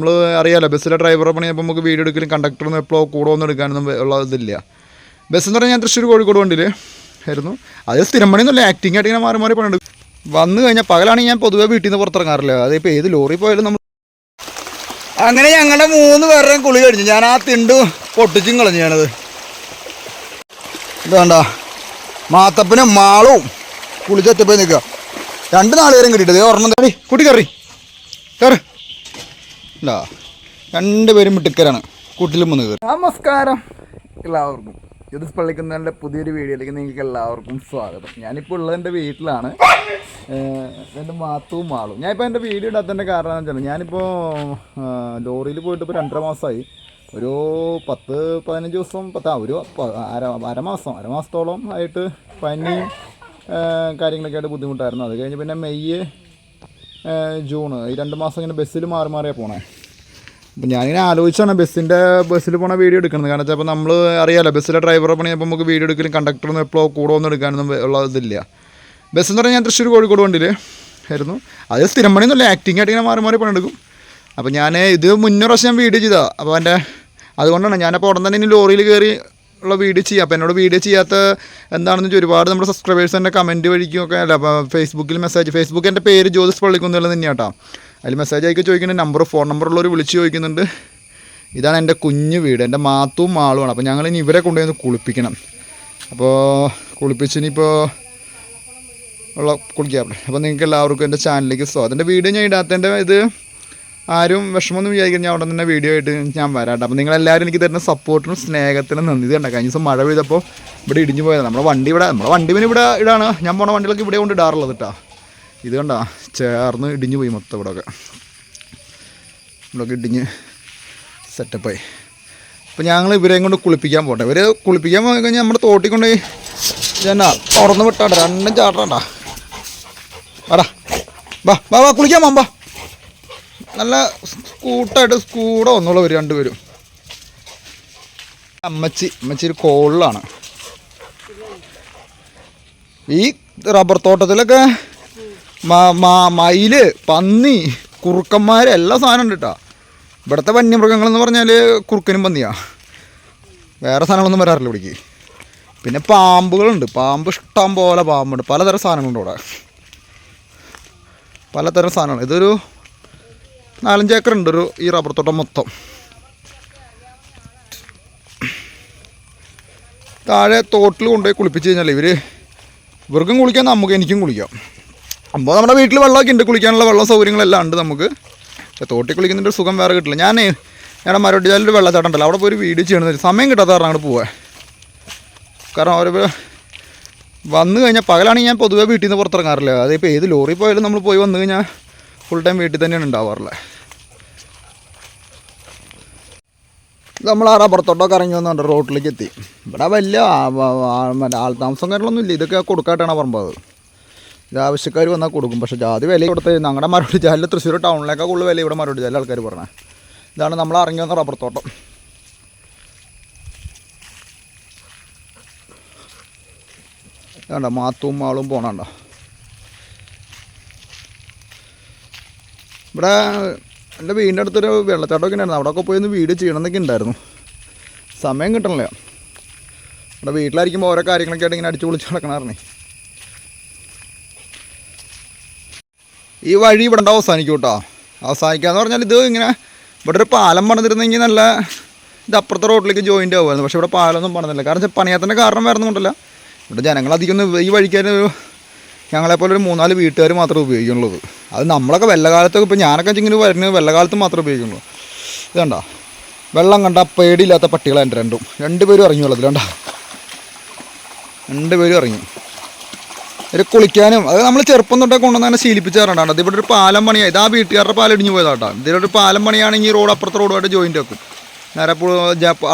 നമ്മൾ അറിയാലോ ബസ്സിലെ ഡ്രൈവറെ പണിയപ്പോൾ നമുക്ക് വീഡിയോ എടുക്കലും കണ്ടക്ടറൊന്നും എപ്പോഴോ കൂടെ ഒന്നും എടുക്കാനൊന്നും ഉള്ള ഇതില്ല. ബസ് എന്ന് പറഞ്ഞാൽ ഞാൻ തൃശ്ശൂർ കോഴിക്കോട് വണ്ടിയിൽ ആയിരുന്നു. അത് സ്ഥിരം പണിയൊന്നുമില്ല ആക്ടിങ് ആയിട്ട് ഇങ്ങനെ മാറി മാറി പണിയുണ്ട്. വന്നു കഴിഞ്ഞാൽ പകലാണ് ഞാൻ പൊതുവേ വീട്ടിൽ നിന്ന് പുറത്തിറങ്ങാറില്ല. അതിപ്പോൾ ഏത് ലോറി പോയാലും നമ്മൾ അങ്ങനെ ഞങ്ങളുടെ മൂന്ന് പേരുടെയും കുളി കഴിഞ്ഞു. ഞാൻ ആ തിണ്ടു പൊട്ടിച്ചും കളഞ്ഞു ഞാനത്. ഇതാണ്ട മാത്തപ്പനും മാളും കുളിച്ചെത്തിപ്പോയി നിൽക്കുക. രണ്ട് നാളുകാരും കിട്ടിയിട്ട് ഒരെണ്ണം തടി കുട്ടി കറി കയറി. ഇല്ല. രണ്ടുപേരും മിട്ടുക്കരാണ് കൂട്ടിലും വന്ന് കയറി. നമസ്കാരം. എല്ലാവർക്കും. ഇത് പള്ളിക്കുന്നതിന്റെ പുതിയൊരു വീഡിയോയിലേക്ക് നിങ്ങൾക്ക് എല്ലാവർക്കും സ്വാഗതം. ഞാനിപ്പോൾ ഉള്ളത് എന്റെ വീട്ടിലാണ്. എന്റെ മാത്തവും മാളും. ഞാനിപ്പോൾ എന്റെ വീഡിയോ ഇടാത്തതിന്റെ കാരണം എന്ന് വെച്ചാൽ ഞാനിപ്പോൾ ലോറിയിൽ പോയിട്ട് ഇപ്പോൾ രണ്ടര മാസമായി ഒരു പത്ത് പതിനഞ്ച് ദിവസം പത്ത് ഒരു അര അരമാസം അരമാസത്തോളം ആയിട്ട് ഏഹ് കാര്യങ്ങളൊക്കെ ആയിട്ട് ബുദ്ധിമുട്ടായിരുന്നു. അത് കഴിഞ്ഞ് പിന്നെ മെയ് ജൂൺ ഈ രണ്ട് മാസം ഇങ്ങനെ ബസ്സിൽ മാറി മാറിയാണ് പോണേ. അപ്പം ഞാനിങ്ങനെ ആലോചിച്ചാണ് ബസ്സിന്റെ ബസ്സിൽ പോണ വീഡിയോ എടുക്കുന്നത്. കാരണം വെച്ചാൽ നമ്മൾ അറിയാമല്ലോ ബസ്സിലെ ഡ്രൈവറെ പണിയപ്പോൾ നമുക്ക് വീഡിയോ എടുക്കലും കണ്ടക്ടറൊന്നും എപ്പോഴോ കൂടെ ഒന്നും എടുക്കാനൊന്നും ഉള്ള ഇതില്ല. ബസ് എന്ന് പറഞ്ഞാൽ ഞാൻ തൃശ്ശൂർ കോഴിക്കോട് വണ്ടിയിൽ ആയിരുന്നു. അത് സ്ഥിരം പണിയൊന്നുമില്ല ആക്ടിങ് ആയിട്ട് ഇങ്ങനെ മാറി മാറി പണിയെടുക്കും അപ്പോൾ ഞാൻ ഇത് മുന്നേ പ്രാവശ്യം ഞാൻ വീഡിയോ ചെയ്താൽ അപ്പോൾ എന്റെ അതുകൊണ്ടാണ് ഞാനപ്പോൾ ഉടൻ തന്നെ ഇനി ലോറിയിൽ കയറി ഉള്ള വീഡിയോ ചെയ്യാം. അപ്പോൾ എന്നോട് വീഡിയോ ചെയ്യാത്ത എന്താണെന്ന് വെച്ചാൽ ഒരുപാട് നമ്മുടെ സബ്സ്ക്രൈബേഴ്സ് എന്റെ കമന്റ് വഴിക്കും ഒക്കെ അല്ല അപ്പോൾ ഫേസ്ബുക്കിൽ മെസ്സേജ് ഫേസ്ബുക്ക് എന്റെ പേര് ജ്യോതിസ് പള്ളിക്കുന്നുള്ളത് തന്നെയാണ് കേട്ടോ. അതിൽ മെസ്സേജ് അയക്കി ചോദിക്കുന്നുണ്ട്. നമ്പർ ഫോൺ നമ്പറുള്ളവർ വിളിച്ച് ചോദിക്കുന്നുണ്ട്. ഇതാണ് എന്റെ കുഞ്ഞു വീട്. എന്റെ മാത്തും മാളുമാണ് അപ്പോൾ ഞങ്ങൾ ഇനി ഇവരെ കൊണ്ടുവന്ന് കുളിപ്പിക്കണം. അപ്പോൾ കുളിപ്പിച്ചിനിപ്പോൾ ഉള്ള കുളിക്കാറുണ്ട്. അപ്പോൾ നിങ്ങൾക്ക് എല്ലാവർക്കും എന്റെ ചാനലിലേക്ക് സ്വാഗതം. എന്റെ വീഡിയോ ഞാൻ ഇടാത്തതിന്റെ ഇത് ആരും വിഷമമൊന്നും വിചാരിക്കും ഞാൻ അവിടെ തന്നെ വീഡിയോ ആയിട്ട് ഞാൻ വരാട്ടോ അപ്പോൾ നിങ്ങളെല്ലാവരും എനിക്ക് തരുന്ന സപ്പോർട്ടിനും സ്നേഹത്തിനും നന്ദി കണ്ട. കഴിഞ്ഞ ദിവസം മഴ പെയ്തപ്പോൾ ഇവിടെ ഇടിഞ്ഞു പോയത്. നമ്മുടെ വണ്ടി ഇവിടെ നമ്മുടെ വണ്ടി പിന്നെ ഇവിടെ ഇടാണ്. ഞാൻ പോണ വണ്ടികളൊക്കെ ഇവിടെ കൊണ്ട് ഇടാറുള്ളത് കേട്ടോ. ഇത് കണ്ട ചേർന്ന് ഇടിഞ്ഞു പോയി മൊത്തം ഇവിടെയൊക്കെ ഇവിടെയൊക്കെ ഇടിഞ്ഞ് സെറ്റപ്പായി. അപ്പോൾ ഞങ്ങൾ ഇവരെയും കൊണ്ട് കുളിപ്പിക്കാൻ പോട്ടെ. ഇവരെ കുളിപ്പിക്കാൻ പോയി കഴിഞ്ഞാൽ നമ്മുടെ തോട്ടിൽ കൊണ്ട് ഞാൻ തുറന്ന് വിട്ടാട്ടെ രണ്ടും ചാടണ്ട. വാടാ. വാ വാ വാ കുളിക്കാൻ പോകാം വാ. നല്ല കൂട്ടായിട്ട് കൂടെ വന്നോളൂ ഒരു രണ്ടുപേരും. അമ്മച്ചി അമ്മച്ചി ഒരു കോളിലാണ്. ഈ റബ്ബർ തോട്ടത്തിലൊക്കെ മയിൽ പന്നി കുറുക്കന്മാർ എല്ലാ സാധനം ഉണ്ട് കേട്ടോ ഇവിടുത്തെ വന്യമൃഗങ്ങളെന്ന് പറഞ്ഞാൽ കുറുക്കനും പന്നിയാ. വേറെ സാധനങ്ങളൊന്നും വരാറില്ല ഇവിടേക്ക്. പിന്നെ പാമ്പുകളുണ്ട്. പാമ്പ് ഇഷ്ടം പോലെ പാമ്പുണ്ട്. പലതരം സാധനങ്ങളുണ്ട് ഇവിടെ. പലതരം സാധനങ്ങൾ. ഇതൊരു നാലഞ്ച് ഏക്കർ ഉണ്ട് ഒരു ഈ റബ്ബർ തോട്ടം മൊത്തം. താഴെ തോട്ടിൽ കൊണ്ടുപോയി കുളിപ്പിച്ച് കഴിഞ്ഞാൽ ഇവർ ഇവർക്കും കുളിക്കാം നമുക്ക് എനിക്കും കുളിക്കാം. അപ്പോൾ നമ്മുടെ വീട്ടിൽ വെള്ളമൊക്കെ ഉണ്ട് കുളിക്കാനുള്ള വെള്ള സൗകര്യങ്ങളെല്ലാം ഉണ്ട് നമുക്ക്. പക്ഷെ തോട്ടിൽ കുളിക്കുന്നതിന്റെ സുഖം വേറെ കിട്ടില്ല. ഞാൻ ഞങ്ങളുടെ മരോട്ടിച്ചാലൊരു വെള്ളച്ചാട്ടം അവിടെ പോയി ഒരു വീഡിയോ ചെയ്യണമെന്ന് സമയം കിട്ടാത്ത കാരണം അങ്ങോട്ട് പോവാ. കാരണം അവർ വന്നു കഴിഞ്ഞാൽ പകലാണെങ്കിൽ ഞാൻ പൊതുവേ വീട്ടിൽ നിന്ന് പുറത്തിറങ്ങാറില്ല. അതിപ്പോൾ ഏത് ലോറി പോയാലും നമ്മൾ പോയി വന്നു കഴിഞ്ഞാൽ ഫുൾ ടൈം വീട്ടിൽ തന്നെയാണ് ഉണ്ടാവാറുള്ളത് നമ്മൾ ആ റബ്ബർത്തോട്ടമൊക്കെ ഇറങ്ങി വന്നുണ്ട് റോട്ടിലേക്ക് എത്തി. ഇവിടെ വലിയ മറ്റേ ആൾ താമസം കാര്യങ്ങളൊന്നും ഇല്ല. ഇതൊക്കെ കൊടുക്കാട്ടാണ് പറമ്പത് ഇത് ആവശ്യക്കാർ വന്നാൽ കൊടുക്കും. പക്ഷേ ജാതി വില കൊടുത്ത് ഞങ്ങളുടെ മറുപടി ജാലിൽ തൃശ്ശൂർ ടൗണിലേക്കാൾ കൂടുതൽ വില ഇവിടെ മറുപടി ജാലിൽ ആൾക്കാർ പറഞ്ഞത് ഇതാണ് നമ്മൾ ഇറങ്ങി വന്ന റബ്ബർ തോട്ടം. വേണ്ട മാത്തും മാളും പോണണ്ട? ഇവിടെ എന്റെ വീടിന്റെ അടുത്തൊരു വെള്ളച്ചാട്ടമൊക്കെ ഉണ്ടായിരുന്നു. അവിടെയൊക്കെ പോയി ഒന്ന് വീഡിയോ ചെയ്യണമെന്നൊക്കെ ഉണ്ടായിരുന്നു. സമയം കിട്ടണില്ല. ഇവിടെ വീട്ടിലായിരിക്കുമ്പോൾ ഓരോ കാര്യങ്ങളൊക്കെ ആയിട്ട് ഇങ്ങനെ അടിച്ചു പൊളിച്ച് നടക്കണമായിരുന്നേ ഈ വഴി ഇവിടെ ഉണ്ടാവും അവസാനിക്കും കേട്ടോ അവസാനിക്കാന്ന് പറഞ്ഞാൽ ഇത് ഇങ്ങനെ ഇവിടെ ഒരു പാലം പണിതിരുന്നെങ്കിൽ നല്ല ഇത് അപ്പുറത്തെ റോഡിലേക്ക് ജോയിന്റ് ആവുമായിരുന്നു. പക്ഷേ ഇവിടെ പാലമൊന്നും പണിതില്ല. കാരണം വെച്ചാൽ പണിയാത്തതിന്റെ കാരണം വേറെ കൊണ്ടല്ല ഇവിടെ ജനങ്ങൾ അധികം ഈ വഴിക്കാൻ ഞങ്ങളെപ്പോലെ ഒരു മൂന്നാൽ വീട്ടുകാർ മാത്രമേ ഉപയോഗിക്കുന്നുള്ളൂ. അത് നമ്മളൊക്കെ വെള്ളകാലത്തൊക്കെ ഇപ്പോൾ ഞാനൊക്കെ ഇങ്ങനെ വരുന്നത് വെള്ളകാലത്ത് മാത്രമേ ഉപയോഗിക്കുള്ളൂ ഇതണ്ട വെള്ളം കണ്ട പേടിയില്ലാത്ത പട്ടികളാണ് രണ്ടും. രണ്ടുപേരും ഇറങ്ങി കണ്ട? രണ്ടുപേരും ഇറങ്ങി. ഒരു കുളിക്കാനും അത് നമ്മൾ ചെറുപ്പം തൊട്ടേ കൊണ്ടുവന്ന് ശീലിപ്പിച്ചാറുണ്ടാണ് അത് ഇവിടെ ഒരു പാലം പണിയാണ് ഇത് വീട്ടുകാരുടെ പാലം ഇടിഞ്ഞു പോയതാട്ടോ. ഇതിലൊരു പാലം പണിയാണെങ്കിൽ റോഡ് അപ്പുറത്തെ റോഡുമായിട്ട് ജോയിന്റ് വെക്കും. നേരെ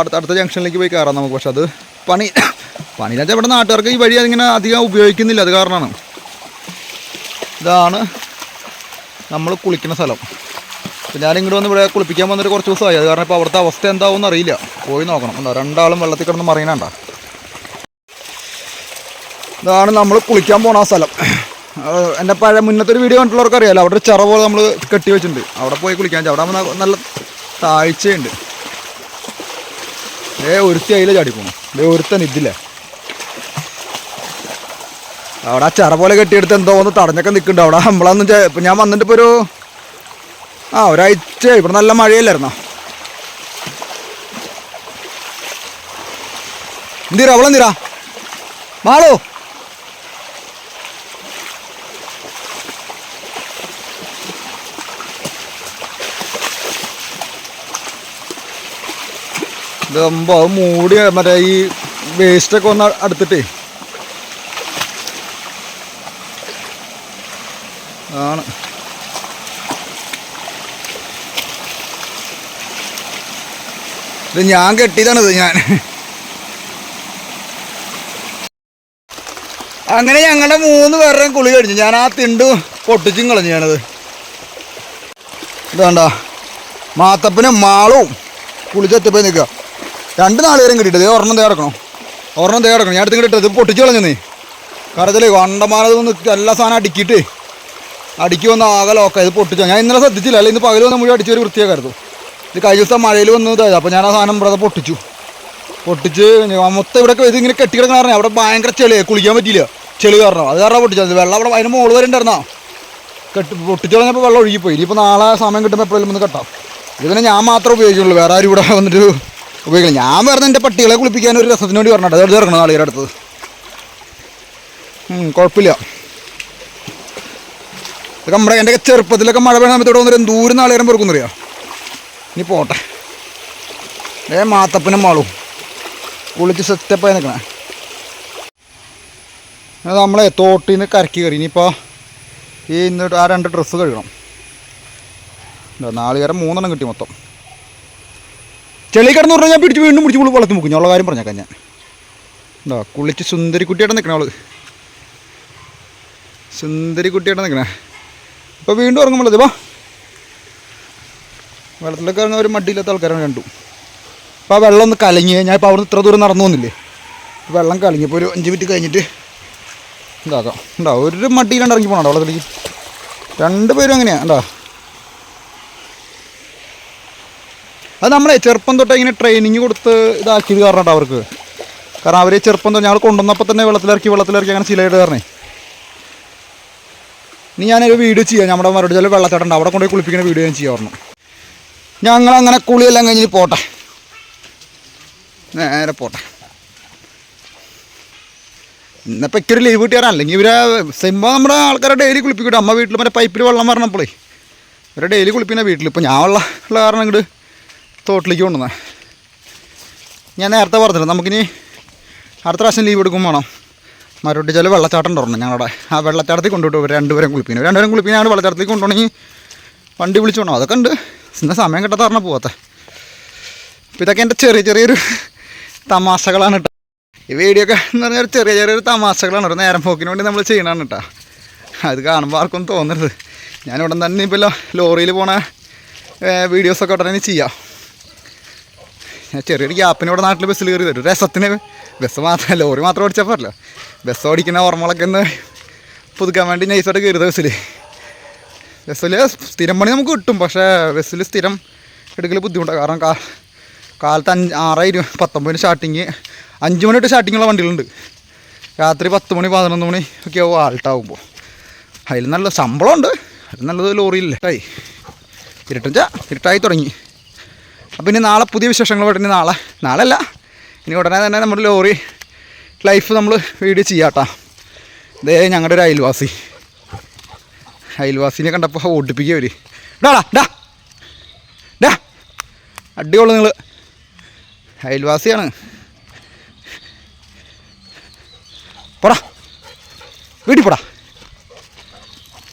അടുത്ത അടുത്ത ജംഗ്ഷനിലേക്ക് പോയി കയറാം നമുക്ക്. പക്ഷെ അത് പണി പണി വെച്ചാൽ ഇവിടെ നാട്ടുകാർക്ക് ഈ വഴി അതിങ്ങനെ അധികം ഉപയോഗിക്കുന്നില്ല. അത് കാരണമാണ് ഇതാണ് നമ്മൾ കുളിക്കുന്ന സ്ഥലം. അപ്പോൾ ഞാൻ ഇങ്ങോട്ട് വന്ന് ഇവിടെ കുളിപ്പിക്കാൻ വന്നിട്ട് കുറച്ച് ദിവസമായി. അത് കാരണം ഇപ്പോൾ അവിടുത്തെ അവസ്ഥ എന്താവും എന്നറിയില്ല പോയി നോക്കണം. എന്താ രണ്ടാളും വെള്ളത്തിൽ കിടന്ന് മറിയണണ്ട? ഇതാണ് നമ്മൾ കുളിക്കാൻ പോണ ആ സ്ഥലം. എന്റെ പഴയ മുന്നത്തെ ഒരു വീഡിയോ കണ്ടിട്ടുള്ളവർക്ക് അറിയാലോ? അവിടെ ഒരു ചിറ പോലെ നമ്മൾ കെട്ടി വെച്ചിട്ടുണ്ട്. അവിടെ പോയി കുളിക്കാൻ അവിടെ നല്ല താഴ്ചയുണ്ട്. ഏ ഒരുത്തി അതിലെ ചാടി പോണു ദേ ഒരുത്തൻ ഇതില്ലേ അവിടെ ആ ചിറ പോലെ കെട്ടിയെടുത്ത് എന്തോ ഒന്ന് തടഞ്ഞൊക്കെ നിൽക്കുന്നുണ്ട് അവിടെ നമ്മളന്ന് ഇപ്പൊ ഞാൻ വന്നിട്ട് ഇപ്പോൾ ഒരു ആ ഒരാഴ്ച ഇവിടെ നല്ല മഴയല്ലായിരുന്നോ? എന്തിരാ അവളെന്തിരാ മാളോ. ഇതാകുമ്പോൾ അത് മൂടി മറ്റേ ഈ വേസ്റ്റൊക്കെ ഒന്ന് അടുത്തിട്ടേ. ആണ്. ഇത് ഞാൻ കെട്ടിയതാണിത് ഞാൻ. അങ്ങനെ ഞങ്ങളുടെ മൂന്ന് പേരുടെയും കുളി കഴിഞ്ഞു. ഞാൻ ആ തിണ്ട് പൊട്ടിച്ചും കളഞ്ഞു ഞാനത് ഇതാണ്ട. മാത്തപ്പനും മാളവും കുളിച്ചെത്തിപ്പോയി നിൽക്കുക. രണ്ട് നാളുകാരും കിട്ടിയിട്ട് ഒരെണ്ണം തേ കിടക്കണം. ഒരെണ്ണം തേ കിടക്കണം. ഞാൻ അടുത്ത് കിട്ടിയത് പൊട്ടിച്ച് കളഞ്ഞു നീ. കറത്തിൽ കണ്ടമാനത് വന്ന് എല്ലാ സാധനം അടുക്കിയിട്ട് അടുക്കി വന്ന് ആകെ ലോക്ക ഇത് പൊട്ടിച്ചോ ഞാൻ ഇന്നലെ ശ്രദ്ധിച്ചില്ല. അല്ലെങ്കിൽ ഇന്ന് പകൽ വന്ന് മുഴുവൻ അടിച്ചൊരു വൃത്തിയാക്കായിരുന്നു. ഇത് കഴിഞ്ഞ ദിവസം മഴയിൽ വന്ന് ഇതായത് അപ്പോൾ ഞാൻ ആ സാധനം ഇവിടെ പൊട്ടിച്ചു. പൊട്ടിച്ച് മൊത്തം ഇവിടെ ഇത് ഇങ്ങനെ കെട്ടി കിടക്കുന്ന കാരണം അവിടെ ഭയങ്കര ചെളി കുളിക്കാൻ പറ്റിയില്ല. ചെളി കാരണം. അത് കാരണം പൊട്ടിച്ചത് വെള്ളം അവിടെ അതിന് മുകളിൽ വരെ ഉണ്ടായിരുന്നാ? കെട്ടി പൊട്ടിച്ചു കളഞ്ഞപ്പോൾ വെള്ളം ഒഴുകിപ്പോയി. ഇനിയിപ്പോൾ നാളെ സമയം കിട്ടുമ്പോൾ എപ്പോഴും ഒന്ന് കെട്ടാം. ഇതിനെ ഞാൻ മാത്രമേ ഉപയോഗിക്കുള്ളൂ വേറെ ആരും ഇവിടെ വന്നിട്ട് ഉപയോഗിക്കില്ല ഞാൻ വേറെ എന്റെ പട്ടികളെ കുളിപ്പിക്കാൻ ഒരു രസത്തിന് വേണ്ടി പറഞ്ഞിട്ട് അത് ഇറങ്ങണം നാളെ അടുത്തത് കുഴപ്പമില്ല ഇതൊക്കെ നമ്മുടെ എന്റെ ചെറുപ്പത്തിലൊക്കെ മഴ പെയ്യുന്ന സമയത്തോടെ വന്നിട്ട് എന്തൂരം നാളികേരം പെറുക്കുന്നറിയാം ഇനി പോട്ടെ. ഏ മാത്തപ്പനും മാളും. കുളിച്ച് സെറ്റപ്പായി നിൽക്കണേ നമ്മളെ തോട്ടിൽ നിന്ന് കരക്കി കയറി. ഇനിയിപ്പോൾ ഈ ഇന്ന് ആ രണ്ട് ഡ്രസ്സ് കഴുകണം. നാളികേരം മൂന്നെണ്ണം കിട്ടി മൊത്തം. ചെളി പറഞ്ഞാൽ ഞാൻ പിടിച്ച് വീണ്ടും പിടിച്ച് പുള്ളി വെള്ളത്തിൽ മുക്കും. ഉള്ള കാര്യം പറഞ്ഞേക്കാം ഞാൻ. എന്താ കുളിച്ച് സുന്ദരി കുട്ടിയായിട്ട് നിൽക്കണേ അവൾ. സുന്ദരി കുട്ടിയായിട്ട് നിൽക്കണേ ഇപ്പോൾ വീണ്ടും ഇറങ്ങുമ്പോൾ വാ. വെള്ളത്തിലൊക്കെ ഇറങ്ങുന്ന ഒരു മടിയില്ലാത്ത ആൾക്കാരാണ് കണ്ടു അപ്പോൾ ആ വെള്ളം ഒന്ന് കലങ്ങി ഞാൻ ഇപ്പോൾ അവിടുന്ന് ഇത്ര ദൂരം നടന്നു വന്നില്ലേ വെള്ളം കലങ്ങി ഇപ്പോൾ ഒരു അഞ്ച് മിനിറ്റ് കഴിഞ്ഞിട്ട് ഇതാക്കാം. ഉണ്ടാവും ഒരു മടിയിലാണ്ട് ഇറങ്ങി പോകണം വെള്ളത്തിലേക്ക്. രണ്ട് പേരും അങ്ങനെയാണ് ഉണ്ടോ അത് നമ്മളെ ചെറുപ്പം തൊട്ട് ഇങ്ങനെ ട്രെയിനിങ് കൊടുത്ത് ഇതാക്കിയത് കാരണം അവർക്ക്. കാരണം അവർ ചെറുപ്പം തൊട്ട് ഞങ്ങൾ കൊണ്ടുവന്നപ്പോൾ തന്നെ വെള്ളത്തിലിറക്കി വെള്ളത്തിലിറക്കി അങ്ങനെ ശീലമായിട്ട് കാരണേ. ഇനി ഞാനൊരു വീഡിയോ ചെയ്യാം. നമ്മുടെ മറുപടി ചില വെള്ളച്ചാട്ടം അവിടെ കൊണ്ടുപോയി കുളിപ്പിക്കുന്ന വീഡിയോ ഞാൻ ചെയ്യാറുണ്ട് ഞങ്ങളങ്ങനെ കുളിയെല്ലാം കഴിഞ്ഞ് പോട്ടെ. നേരെ പോട്ടെ. ഇന്നിപ്പോൾ ഇക്കൊരു ലീവ് കിട്ടിയാൽ അല്ലെങ്കിൽ ഇവരെ സിമ്പ നമ്മുടെ ആൾക്കാരെ ഡെയിലി കുളിപ്പിക്കട്ടെ അമ്മ വീട്ടിൽ മറ്റേ പൈപ്പിൽ വെള്ളം വരണപ്പോളേ. ഇവരെ ഡെയിലി കുളിപ്പിക്കുന്ന വീട്ടിൽ ഇപ്പോൾ ഞാൻ വെള്ളം ഉള്ള കാരണം ഇങ്ങോട്ട് തോട്ടിലേക്ക് കൊണ്ടുവന്നത് ഞാൻ നേരത്തെ പറഞ്ഞില്ല നമുക്കിനി അടുത്ത പ്രാവശ്യം ലീവ് എടുക്കും വേണം. മരോട്ടി ചില വെള്ളച്ചാട്ടം ഉണ്ടായിരുന്നു ഞങ്ങളുടെ. ആ വെള്ളച്ചാട്ടത്തിൽ കൊണ്ടുപോയിട്ട് ഇവർ രണ്ടുപേരും കുളിപ്പിക്കുന്നത് രണ്ടുപേരും കുളിപ്പിക്കാൻ ഞങ്ങൾ വെള്ളച്ചാട്ടത്തിൽ കൊണ്ടുപോകണമെങ്കിൽ വണ്ടി വിളിച്ചു പോകണം. അതൊക്കെ ഉണ്ട്. ഇന്ന് സമയം കിട്ടാത്ത പറഞ്ഞാൽ പോവാത്ത. അപ്പോൾ ഇതൊക്കെ എന്റെ ചെറിയ ചെറിയൊരു തമാശകളാണ് കേട്ടോ. ഈ വീഡിയോ ഒക്കെ എന്ന് പറഞ്ഞാൽ ചെറിയ ചെറിയൊരു തമാശകളാണ്. ഒരു നേരം പോക്കിന് വേണ്ടി നമ്മൾ ചെയ്യണതാണ് കേട്ടോ. അത് കാണുമ്പോൾ ആർക്കും തോന്നരുത്. ഞാൻ ഞാനിവിടെ തന്നെ ഇപ്പോൾ ലോറിയിൽ പോണ വീഡിയോസൊക്കെ ഉടനെ ചെയ്യാം. ഞാൻ ചെറിയൊരു ഗ്യാപ്പിന് ഇവിടെ നാട്ടിൽ ബസ്സിൽ കയറി തരും രസത്തിന് ബസ് മാത്രം ലോറി മാത്രം ഓടിച്ചാൽ പറ്റില്ല ബസ് ഓടിക്കുന്ന ഓർമ്മകളൊക്കെ ഒന്ന് പുതുക്കാൻ വേണ്ടി നൈസായിട്ട് കയറിയത് ബസ്സിൽ ബസ്സിൽ സ്ഥിരം പണി നമുക്ക് കിട്ടും പക്ഷേ ബസ്സിൽ സ്ഥിരം എടുക്കൽ ബുദ്ധിമുട്ടാണ് കാരണം കാ കാലത്ത് അഞ്ച് ആറ് ഇരു പത്തൊമ്പതിന് സ്റ്റാർട്ടിങ് അഞ്ച് മണി തൊട്ട് സ്റ്റാർട്ടിങ്ങുള്ള വണ്ടികളുണ്ട്. രാത്രി പത്ത് മണി പതിനൊന്ന് മണി ഒക്കെ ആവും ആൾട്ടാവുമ്പോൾ അതിൽ നല്ല ശമ്പളമുണ്ട്. അതിൽ നല്ലത് ലോറിയില്ലേ ട്ടായി ഇരുട്ടഞ്ച ഇരുട്ടായി തുടങ്ങി. അപ്പോൾ ഇനി നാളെ പുതിയ വിശേഷങ്ങൾ ഇനി നാളെ. നാളെ അല്ല ഇനി ഉടനെ തന്നെ നമ്മുടെ ലോറി ലൈഫ് നമ്മൾ വീഡിയോ ചെയ്യാട്ടാ. ഇതേ ഞങ്ങളുടെ ഒരു അയൽവാസി. അയൽവാസിനെ കണ്ടപ്പോൾ ഓടിപ്പിക്കുക അവർ ഡാടാ ഡാ ഡാ. അടിപൊളി നിങ്ങൾ അയൽവാസിയാണ്. പോടാ. വീട്ടിൽ പോടാ.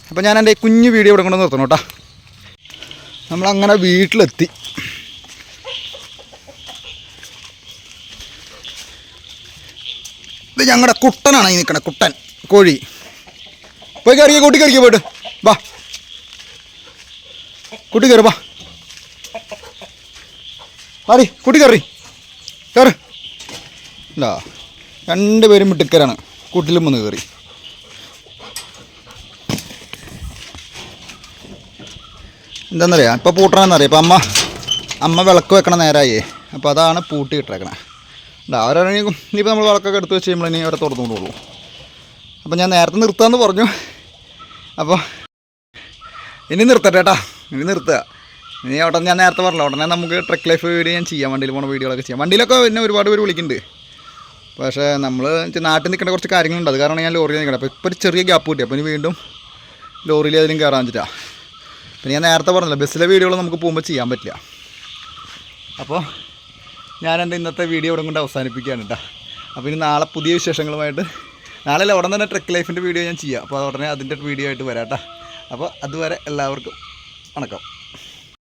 അപ്പോൾ ഞാൻ എന്റെ കുഞ്ഞു വീഡിയോ ഇവിടെ കൊണ്ട് നിർത്തണം കേട്ടോ നമ്മളങ്ങനെ വീട്ടിലെത്തി. ഞങ്ങളുടെ കുട്ടനാണ് ഈ നിൽക്കണത് കുട്ടൻ കോഴി. പോയി കയറിക്കുക കൂട്ടി കയറിക്കുക പോയിട്ട്. വാ. കൂട്ടി കയറി വാ. മാറി കൂട്ടി കയറി കയറ് ഇല്ല രണ്ടുപേരും മിട്ടിക്കരാണ് കൂട്ടിലും വന്ന് കയറി എന്താണെന്നറിയാം ഇപ്പോൾ പൂട്ടണമെന്നറിയാം ഇപ്പം അമ്മ അമ്മ വിളക്ക് വെക്കണ നേരായി. അപ്പോൾ അതാണ് പൂട്ടി ഇട്ടേക്കണേ. അവരാണെങ്കിൽ ഇനിയിപ്പോൾ നമ്മൾ വിളക്കൊക്കെ എടുത്ത് വെച്ച് കഴിയുമ്പോൾ ഇനി അവരെ തുറന്നുകൊണ്ടുള്ളൂ അപ്പോൾ ഞാൻ നേരത്തെ നിർത്താമെന്ന് പറഞ്ഞു. അപ്പോൾ ഇനി നിർത്തട്ടെ കേട്ടാ. ഇനി നിർത്തുക. ഇനി ഉടനെ ഞാൻ നേരത്തെ പറഞ്ഞില്ല ഉടനെ നമുക്ക് ട്രക്ക് ലൈഫ് വീഡിയോ ഞാൻ ചെയ്യാം. വണ്ടിയിൽ പോണ വീഡിയോകളൊക്കെ ചെയ്യാം. വണ്ടിയിലൊക്കെ പിന്നെ ഒരുപാട് പേര് വിളിക്കുന്നുണ്ട്. പക്ഷേ നമ്മൾ നാട്ടിൽ നിൽക്കേണ്ട കുറച്ച് കാര്യങ്ങളുണ്ട്. അത് കാരണം ഞാൻ ലോറിയിൽ നിൽക്കണം അപ്പോൾ ഇപ്പോൾ ഒരു ചെറിയ ഗ്യാപ്പ് കിട്ടി. അപ്പോൾ ഇനി വീണ്ടും ലോറിയിൽ അതിലും കയറാൻ വെച്ചിട്ടാ പിന്നെ ഞാൻ നേരത്തെ പറഞ്ഞില്ല ബസ്സിലെ വീഡിയോകൾ നമുക്ക് പോകുമ്പോൾ ചെയ്യാൻ പറ്റില്ല. അപ്പോൾ ഞാൻ എന്റെ ഇന്നത്തെ വീഡിയോ ഇവിടെ കൊണ്ട് അവസാനിപ്പിക്കുകയാണ് കേട്ടോ അപ്പോൾ ഇനി നാളെ പുതിയ വിശേഷങ്ങളുമായിട്ട് നാളെ അല്ല ഉടനെ തന്നെ ട്രക്ക് ലൈഫിന്റെ വീഡിയോ ഞാൻ ചെയ്യാം. അപ്പോൾ ഉടനെ അതിന്റെ വീഡിയോ ആയിട്ട് വരാം കേട്ടോ അപ്പോൾ അതുവരെ എല്ലാവർക്കും വണക്കം.